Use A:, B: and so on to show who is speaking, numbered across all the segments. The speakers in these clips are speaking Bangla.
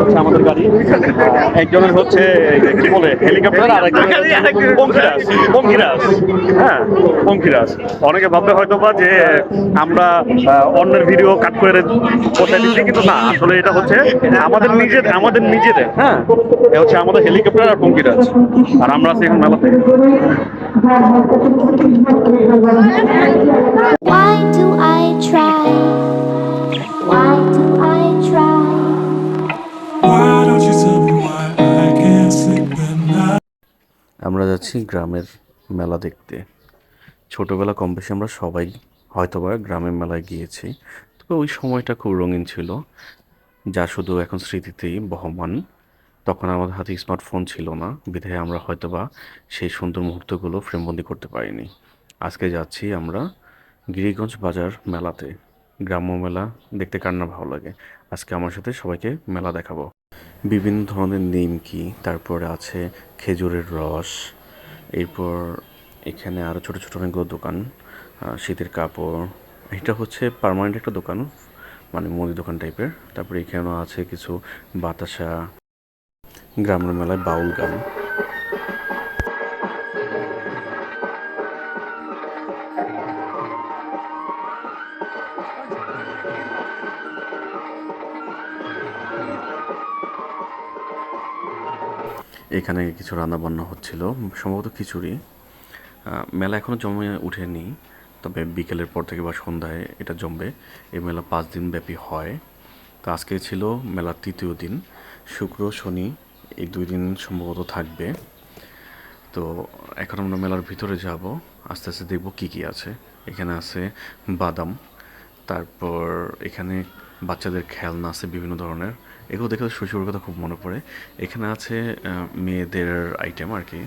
A: হচ্ছে আমাদের গাড়ি একজনের হচ্ছে কি বলে হেলিকপ্টার আর একজনের হ্যাঁ অনেকে ভাববে হয়তো বা যে আমরা অন্যের ভিডিও কাট করে কোথায় দিচ্ছি কিন্তু না আসলে এটা হচ্ছে আমাদের নিজেদের আমাদের নিজেদের হ্যাঁ। এ হচ্ছে আমাদের হেলিকপ্টার আর পঙ্কিরাজ আর আমরা আছি এখন মেলাতে
B: Why do I try? Why do I try?
C: আমরা যাচ্ছি গ্রামের মেলা দেখতে। ছোটোবেলা কম বেশি আমরা সবাই হয়তোবা গ্রামের মেলায় গিয়েছি। তবে ওই সময়টা খুব রঙিন ছিল, যা শুধু এখন স্মৃতিতেই বহমান। তখন আমাদের হাতে স্মার্টফোন ছিল না, বিধায় আমরা হয়তোবা সেই সুন্দর মুহূর্তগুলো ফ্রেমবন্দি করতে পারিনি। আজকে যাচ্ছি আমরা গিরিগঞ্জ বাজার মেলাতে। গ্রাম্য মেলা দেখতে কার না ভালো লাগে। আজকে আমার সাথে সবাইকে মেলা দেখাবো। বিভিন্ন ধরনের নিমকি, তারপরে আছে খেজুরের রস, এরপর এখানে আরও ছোটো ছোটো অনেকগুলো দোকান শীতের কাপড়, এটা হচ্ছে পার্মানেন্ট একটা দোকান মানে মুদি দোকান টাইপের তারপরে এখানেও আছে কিছু বাতাসা, গ্রামের মেলায় বাউল গান। এখানে কিছু রান্না বান্না হচ্ছিল, সম্ভবত খিচুড়ি। মেলা এখনও জমে উঠেনি, তবে বিকেলের পর থেকে বা সন্ধ্যায় এটা জমবে। এই মেলা পাঁচ দিন ব্যাপী হয়। তো আজকে ছিল মেলার তৃতীয় দিন। শুক্র, শনি এই দুই দিন সম্ভবত থাকবে। তো এখন আমরা মেলার ভিতরে যাব। আস্তে আস্তে দেখব কী কী আছে। এখানে আছে বাদাম, তারপর এখানে বাচ্চাদের খেলনা আছে বিভিন্ন ধরনের। এগুলো দেখে শৈশবের কথা খুব মনে পড়ে। এখানে আছে মেয়েদের আইটেম আর কি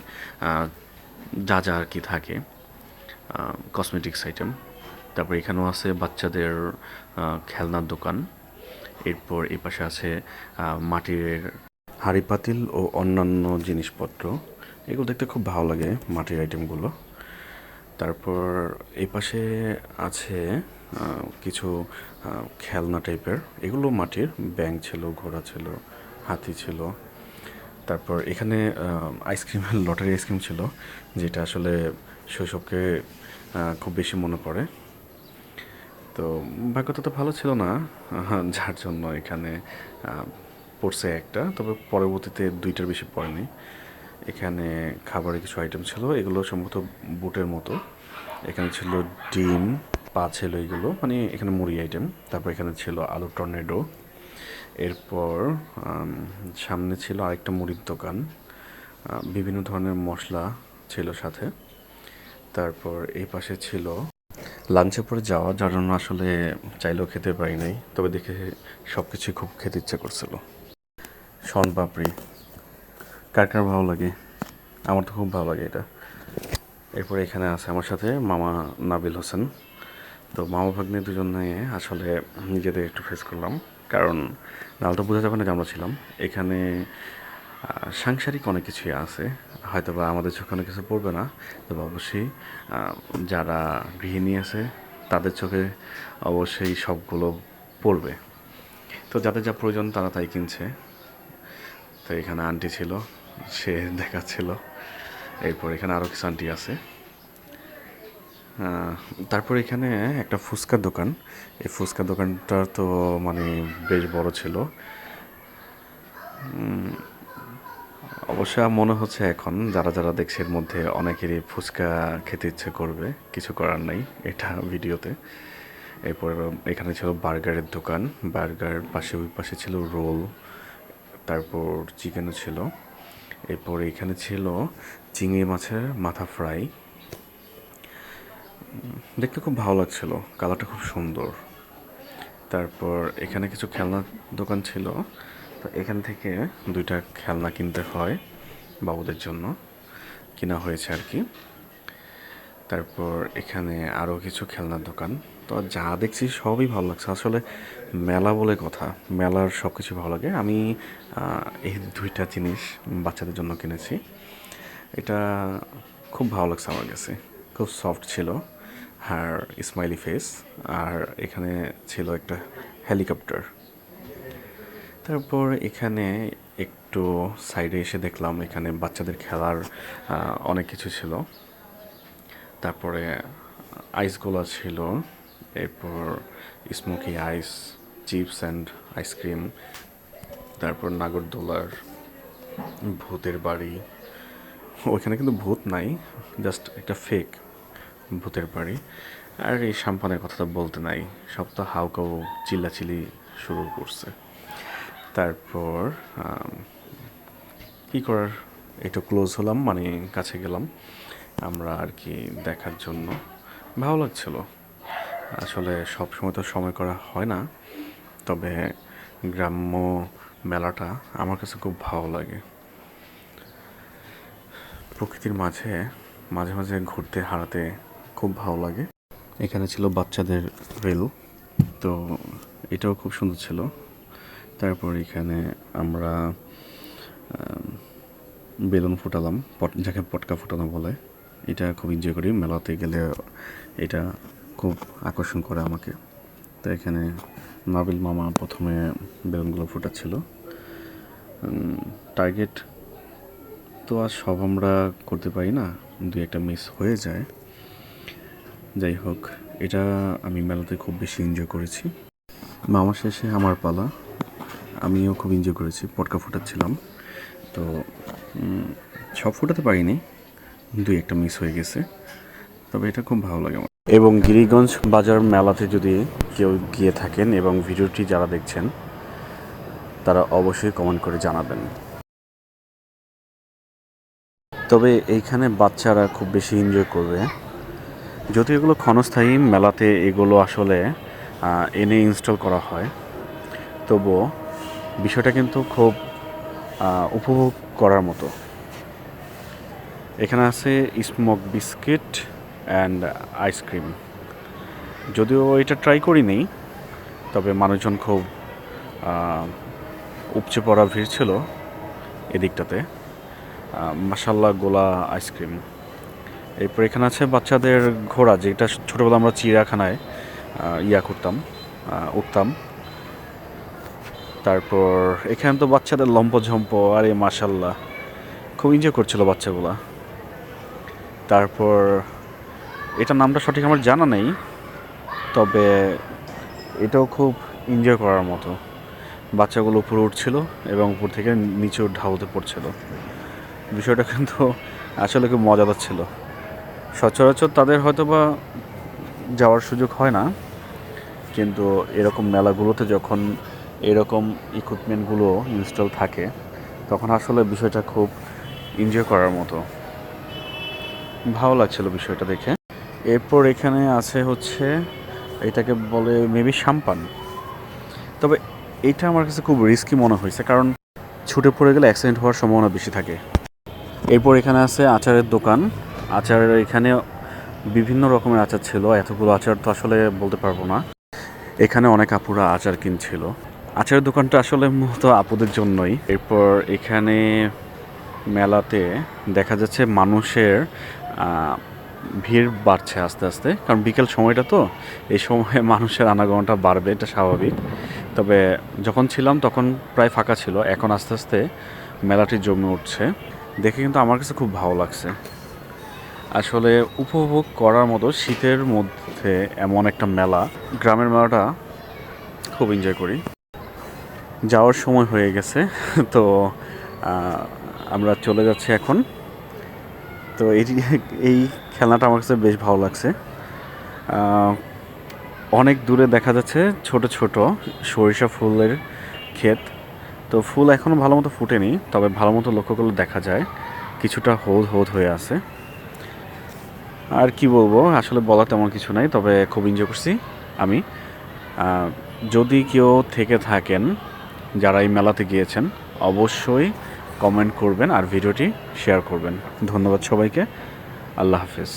C: যা যা আর কি থাকে কসমেটিক্স আইটেম তারপর এখানেও আছে বাচ্চাদের খেলনার দোকান। এরপর এই পাশে আছে মাটির হাঁড়ি পাতিল ও অন্যান্য জিনিসপত্র। এগুলো দেখতে খুব ভালো লাগে মাটির আইটেমগুলো তারপর এই পাশে আছে কিছু খেলনা টাইপের এগুলো মাটির ব্যাং ছিল, ঘোড়া ছিল, হাতি ছিল। তারপর এখানে আইসক্রিমের লটারি আইসক্রিম ছিল, যেটা আসলে শৈশবকে খুব বেশি মনে পড়ে। তো ভাগ্যটা তো ভালো ছিল না যার জন্য এখানে পড়ছে একটা, তবে পরবর্তীতে দুইটার বেশি পড়েনি। এখানে খাবারের কিছু আইটেম ছিল, এগুলো সম্ভবত বুটের মতো। এখানে ছিল ডিম পা ছিল এগুলো মানে এখানে মুড়ি আইটেম তারপর এখানে ছিল আলু টর্নেডো। এরপর সামনে ছিল আরেকটা মুড়ির দোকান বিভিন্ন ধরনের মশলা ছিল সাথে। তারপর এই পাশে ছিল লাঞ্চে পরে যাওয়া, যার জন্য আসলে চাইলেও খেতে পারি নাই, তবে দেখে সব কিছুই খুব খেতে ইচ্ছে করছিল। শন পাপড়ি কার কার ভালো লাগে? আমার তো খুব ভালো লাগে এটা। এরপরে এখানে আছে আমার সাথে মামা নাবিল হোসেন। তো মামা ভাগ্নে দুজনে আসলে নিজেদের একটু ফেস করলাম। কারণ নাহলে তো বোঝা যাবে না যে আমরা ছিলাম। এখানে সাংসারিক অনেক কিছুই আছে। হয়তো বা আমাদের চোখে অনেক কিছু পড়বে না। তবে অবশ্যই যারা গৃহিণী আছে, তাদের চোখে অবশ্যই সবগুলো পড়বে। তো যাদের যা প্রয়োজন তারা তাই কিনছে। তো এখানে আন্টি ছিল, সে দেখাচ্ছিল। এরপর এখানে আরও কিছু আন্টি আছে। তারপর এখানে একটা ফুচকার দোকান। এই ফুচকার দোকানটা তো মানে বেশ বড় ছিল। অবশ্য মনে হচ্ছে এখন যারা যারা দেখছে এর মধ্যে অনেকেরই ফুচকা খেতে ইচ্ছে করবে। কিছু করার নাই এটা ভিডিওতে। এরপর এখানে ছিল বার্গারের দোকান। বার্গার পাশে ওই পাশে ছিল রোল, তারপর চিকেনও ছিল। এরপর এখানে ছিল চিংড়ি মাছের মাথা ফ্রাই। দেখতে খুব ভালো লাগছিল। কালারটা খুব সুন্দর। তারপর এখানে কিছু খেলনার দোকান ছিল। তো এখান থেকে দুইটা খেলনা কিনতে হয় বাবুদের জন্য। কিনা হয়েছে আর কি। তারপর এখানে আরও কিছু খেলনার দোকান। তো যা দেখছি সবই ভালো লাগছে। আসলে মেলা বলে কথা। মেলার সব কিছু ভালো লাগে। আমি এই দুইটা জিনিস বাচ্চাদের জন্য কিনেছি। এটা খুব ভালো লাগছে আমার কাছে। খুব সফট ছিল। আর স্মাইলি ফেস আর এখানে ছিল একটা হেলিকপ্টার তারপর এখানে একটু সাইডে এসে দেখলাম এখানে বাচ্চাদের খেলার অনেক কিছু ছিল। তারপরে আইস গোলা ছিল, এরপর smoky ice chips and ice cream তারপর নাগরদোলার ভূতের বাড়ি। ওইখানে কিন্তু ভূত নাই জাস্ট একটা ফেক ভূতের বাড়ি। আর এই সাম্পানের কথা তো বলতে নাই। সব তো হাউকাউ চিল্লাচিল্লি শুরু করছে। তারপর কি করার? একটু ক্লোজ হলাম মানে কাছে গেলাম। আমরা আর কি দেখার জন্য। ভালো লাগছিল। আসলে সব সময় তো সময় করা হয় না। তবে গ্রাম্য মেলাটা আমার কাছে খুব ভালো লাগে। প্রকৃতির মাঝে মাঝে মাঝে ঘুরতে হারাতে খুব ভালো লাগে। এখানে ছিল বাচ্চাদের রেল, তো এটাও খুব সুন্দর ছিল। তারপর এখানে আমরা বেলুন ফুটালাম, পট, যাকে পটকা ফুটানো বলে। এটা খুব এনজয় করি, মেলাতে গেলে এটা খুব আকর্ষণ করে আমাকে। তো এখানে নাবিল মামা প্রথমে বেলুনগুলো ফুটাচ্ছিল। টার্গেট তো আর সব আমরা করতে পারি না। দুই একটা মিস হয়ে যায়। যাই হোক, এটা আমি মেলাতে খুব বেশি এনজয় করেছি। মামা শেষে আমার পালা। আমিও খুব এনজয় করেছি, পটকা ফুটাচ্ছিলাম। তো সব ফোটাতে পারিনি দুই একটা মিস হয়ে গেছে। তবে এটা খুব ভালো লাগে আমার। এবং গিরিগঞ্জ বাজার মেলাতে যদি কেউ গিয়ে থাকেন এবং ভিডিওটি যারা দেখছেন, তারা অবশ্যই কমেন্ট করে জানাবেন। তবে এইখানে বাচ্চারা খুব বেশি এনজয় করবে। যদি এগুলো ক্ষণস্থায়ী মেলাতে এগুলো আসলে এনে ইনস্টল করা হয়, তবুও বিষয়টা কিন্তু খুব উপভোগ করার মতো। এখানে আছে স্মোক বিস্কিট অ্যান্ড আইসক্রিম যদিও এটা ট্রাই করিনি, তবে মানুষজন খুব উপচে পড়া ভিড় ছিল এদিকটাতে। মাসাল্লা গোলা আইসক্রিম এরপর এখানে আছে বাচ্চাদের ঘোড়া, যেটা ছোটোবেলা আমরা চিড়িয়াখানায় ইয়া করতাম উঠতাম। তারপর এখানে তো বাচ্চাদের লম্পঝম্প, আরে মাসাল্লাহ খুব এনজয় করছিল বাচ্চাগুলো। তারপর এটা নামটা সঠিক আমার জানা নেই, তবে এটাও খুব এনজয় করার মতো। বাচ্চাগুলো উপরে উঠছিল এবং উপর থেকে নিচে ঢালতে পড়ছিল। বিষয়টা কিন্তু আসলে খুব মজাদার ছিল। সচরাচর তাদের হয়তো বা যাওয়ার সুযোগ হয় না, কিন্তু এরকম মেলাগুলোতে যখন এরকম ইকুইপমেন্টগুলো ইনস্টল থাকে, তখন আসলে বিষয়টা খুব এনজয় করার মতো। ভালো লাগছিল বিষয়টা দেখে। এরপর এখানে আছে হচ্ছে, এটাকে বলে মেবি সাম্পান। তবে এটা আমার কাছে খুব রিস্কি মনে হয়েছে, কারণ ছুটে পড়ে গেলে অ্যাক্সিডেন্ট হওয়ার সম্ভাবনা বেশি থাকে। এরপর এখানে আছে আচারের দোকান। আচারের এখানে বিভিন্ন রকমের আচার ছিল। এতগুলো আচার তো আসলে বলতে পারব না। এখানে অনেক আপুরা আচার কিনছিল। আচারের দোকানটা আসলে মূলত আপুদের জন্যই। এরপর এখানে মেলাতে দেখা যাচ্ছে মানুষের ভিড় বাড়ছে আস্তে আস্তে। কারণ বিকেল সময়টা তো, এই সময়ে মানুষের আনাগমনটা বাড়বে, এটা স্বাভাবিক। তবে যখন ছিলাম তখন প্রায় ফাঁকা ছিল। এখন আস্তে আস্তে মেলাটি জমে উঠছে। দেখে কিন্তু আমার কাছে খুব ভালো লাগছে। আসলে উপভোগ করার মতো শীতের মধ্যে এমন একটা মেলা। গ্রামের মেলাটা খুব এনজয় করি। যাওয়ার সময় হয়ে গেছে, তো আমরা চলে যাচ্ছি এখন। তো এই এই খেলনাটা আমার কাছে বেশ ভালো লাগছে। অনেক দূরে দেখা যাচ্ছে ছোট ছোট সরিষা ফুলের ক্ষেত। তো ফুল এখনও ভালো মতো ফুটেনি, তবে ভালো মতো লক্ষ্য করলে দেখা যায়। কিছুটা হৌদ হৌদ হয়ে আছে। আর কি বলব, আসলে বলা তেমন কিছু নাই, তবে খুব এনজয় করছি আমি। যদি কেউ থেকে থাকেন, যারা এই মেলাতে গিয়েছেন, অবশ্যই কমেন্ট করবেন আর ভিডিওটি শেয়ার করবেন। ধন্যবাদ সবাইকে। আল্লাহ হাফেজ।